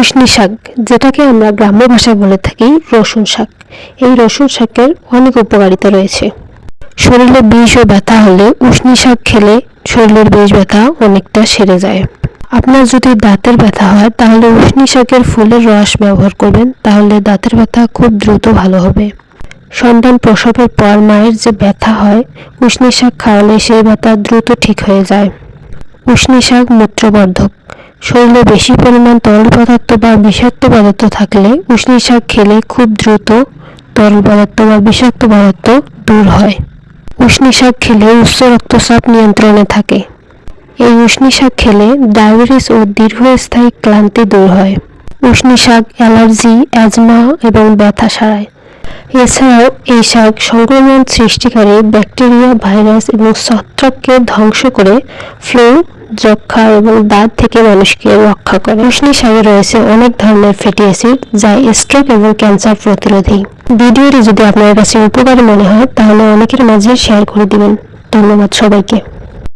উষ্ণি শাক যেটাকে আমরা গ্রাম্য ভাষায় বলে থাকি রসুন শাক। এই রসুন শাকের অনেক উপকারিতা রয়েছে। শরীরে বিষ ও ব্যথা হলে উষ্ণি শাক খেলে শরীরের বিষ ব্যথা অনেকটা সেরে যায়। আপনার যদি দাঁতের ব্যথা হয়, তাহলে উষ্ণি শাকের ফুলের রস ব্যবহার করবেন, তাহলে দাঁতের ব্যথা খুব দ্রুত ভালো হবে। সন্তান প্রসবের পর মায়ের যে ব্যথা হয় উষ্ণি শাক খাওয়ালে সেই ব্যথা দ্রুত ঠিক হয়ে যায়। উষ্ণি শাক মূত্রবর্ধক। শরীরে বেশি পরিমাণ তরল পদার্থ বা বিষাক্ত পদার্থ থাকলে উষ্ণ শাক খেলে খুব দ্রুত তরল পদার্থ বা বিষাক্ত পদার্থ দূর হয়। উষ্ণ শাক খেলে উচ্চ রক্তচাপ নিয়ন্ত্রণে থাকে। এই উষ্ণ শাক খেলে ডায়াবেটিস ও দীর্ঘস্থায়ী ক্লান্তি দূর হয়। উষ্ণ শাক অ্যালার্জি, অ্যাজমা এবং ব্যথা সারায়। এছাড়াও এই শাক সংক্রমণ সৃষ্টিকারী ব্যাকটেরিয়া, ভাইরাস এবং ছত্রাককে ধ্বংস করে ফ্লু যক্ষা এবং দাঁত থেকে মানুষকে রক্ষা করে। উষ্ণি শাকে রয়েছে অনেক ধরনের ফ্যাটি অ্যাসিড যা স্ট্রোক এবং ক্যান্সার প্রতিরোধী। ভিডিওটি যদি আপনার কাছে উপকারী মনে হয়, তাহলে অনেকের মাঝে শেয়ার করে দিবেন। ধন্যবাদ সবাইকে।